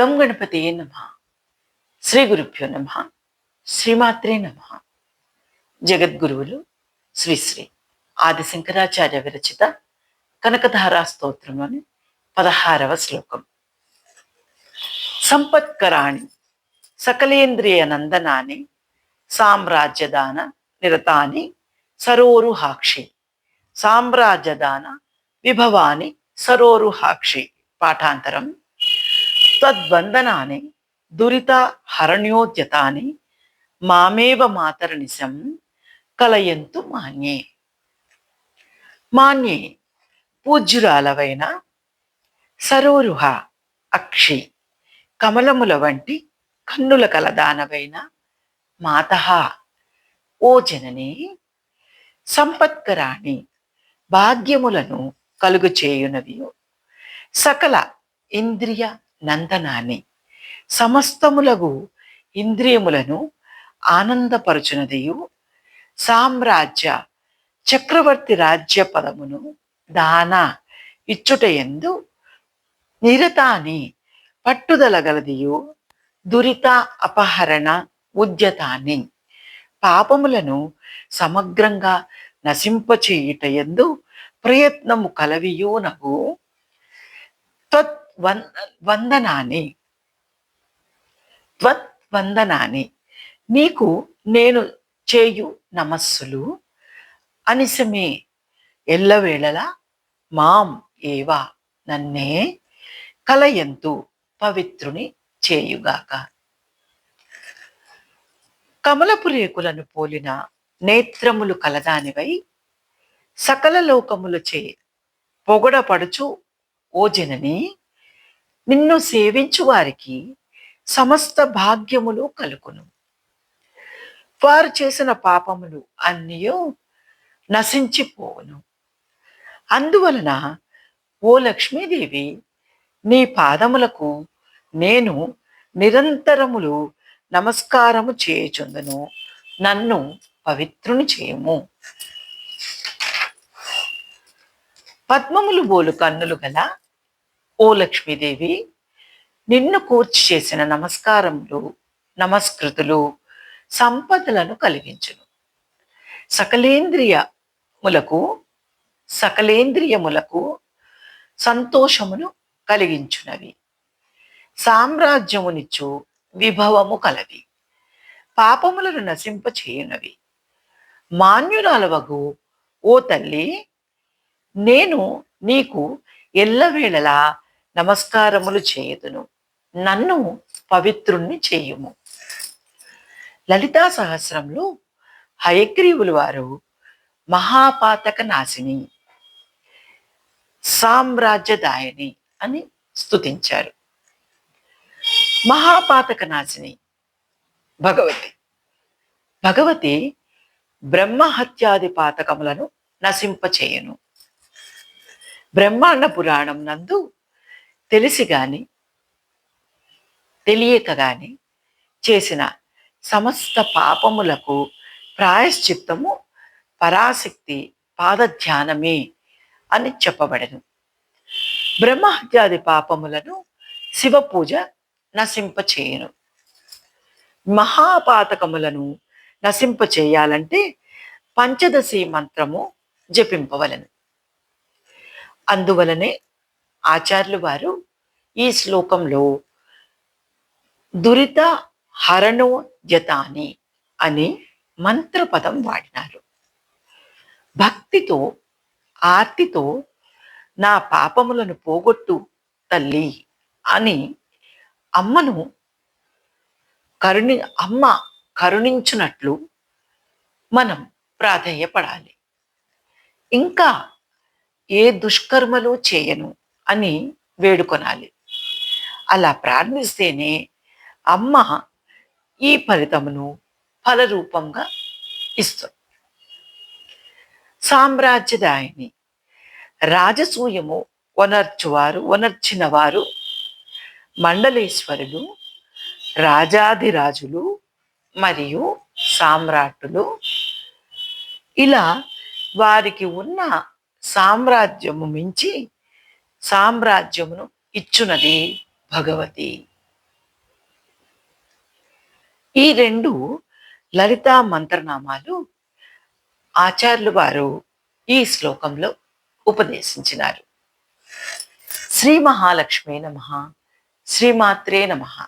గం గణపతి నమ. శ్రీ గురుభ్యో నమ. శ్రీమాత్రే నమ. జగద్గురువులు శ్రీశ్రీ ఆది శంకరాచార్య విరచిత కనకధారా స్తోత్రంలోని పదహారవ శ్లోకం. సంపత్కరాణి సకలేంద్రియ నందనాని సామ్రాజ్యదాన నిరతాని సరోరుహాక్షి సామ్రాజ్యదాన విభవాని సరోరుహాక్షి పాఠాంతరం త్వద్వందనాని దురిత హరణ్యోద్యతాని మామేవ మాతరనిశం కలయంతు మాన్యే మాన్యే పూజ్యురాలవైన సరోరుహ అక్షి కమలముల వంటి కన్నుల కలదానవైన మాత ఓ జనని సంపత్కరాణి భాగ్యములను కలుగు చేయునవి సకల ఇంద్రియ నందనాన్ని. సమస్తములగు ఇంద్రియములను ఆనందపరచునదియు. సామ్రాజ్య చక్రవర్తి రాజ్య పదమును దాన ఇచ్చుటయందు నిరతాని పట్టుదల గలదియు దురిత అపహరణ ఉద్యతాన్ని పాపములను సమగ్రంగా నశింపచేయుటయందు ప్రయత్నము కలవియునగు తత్ వందనాన్ని త్వత్ వందనాన్ని నీకు నేను చేయు నమస్సులు అనిసమే ఎల్లవేళలా మాం ఏవా నన్నే కలయంతు పవిత్రుని చేయుగాక. కమలపు రేకులను పోలిన నేత్రములు కలదానివై సకల లోకములచే పొగడపడుచు ఓ జనని నిన్ను సేవించు వారికి సమస్త భాగ్యములు కలుగును. వారు చేసిన పాపములు అన్నయో నశించిపోవును. అందువలన ఓ లక్ష్మీదేవి నీ పాదములకు నేను నిరంతరములు నమస్కారము చేయుచుందును. నన్ను పవిత్రుని చేయము. పద్మములు బోలు కన్నులు గల ఓ లక్ష్మీదేవి నిన్ను కూర్చి చేసిన నమస్కారములు నమస్కృతులు సంపదలను కలిగించును. సకలేంద్రియములకు సకలేంద్రియములకు సంతోషమును కలిగించునవి. సామ్రాజ్యమునిచ్చు విభవము కలవి. పాపములను నశింప చేయునవి మాన్యురాలవగు ఓ తల్లి నేను నీకు ఎల్లవేళలా నమస్కారములు చేయుదును. నన్ను పవిత్రుణ్ణి చేయుము. లలితా సహస్రంలో హయగ్రీవులు వారు మహాపాతక నాశిని సామ్రాజ్యదాయని అని స్తుతించారు. మహాపాతక నాశిని భగవతి. భగవతి బ్రహ్మహత్యాది పాతకములను నశింపచేయను. బ్రహ్మాండ పురాణం నందు తెలిసి గాని తెలియక గాని చేసిన సమస్త పాపములకు ప్రాయశ్చిత్తము పరాశక్తి పాదధ్యానమే అని చెప్పబడను. బ్రహ్మహత్యాది పాపములను శివ పూజ నశింపచేయను. మహాపాతకములను నశింపచేయాలంటే పంచదశి మంత్రము జపింపవలను. అందువలనే ఆచార్యులు వారు ఈ శ్లోకంలో దురిత హరణో జతాని అని మంత్రపదం వాడినారు. భక్తితో ఆర్తితో నా పాపములను పోగొట్టు తల్లి అని అమ్మను కరుణి అమ్మ కరుణించినట్లు మనం ప్రాధాన్యపడాలి ఇంకా ఏ దుష్కర్మలు చేయను. అని వేడుకొనాలి. అలా ప్రార్థిస్తేనే అమ్మ ఈ ఫలితమును ఫలరూపంగా ఇస్తుంది. సామ్రాజ్యదాయిని రాజసూయము వనర్చువారు వనర్చిన వారు మండలేశ్వరులు రాజాధిరాజులు మరియు సామ్రాట్టులు ఇలా వారికి ఉన్న సామ్రాజ్యము మించి సామ్రాజ్యమును ఇచ్చునది భగవతి. ఈ రెండు లలిత మంత్రనామాలు ఆచార్యులు వారు ఈ శ్లోకంలో ఉపదేశించినారు. శ్రీ మహాలక్ష్మి నమ. శ్రీమాత్రే నమ.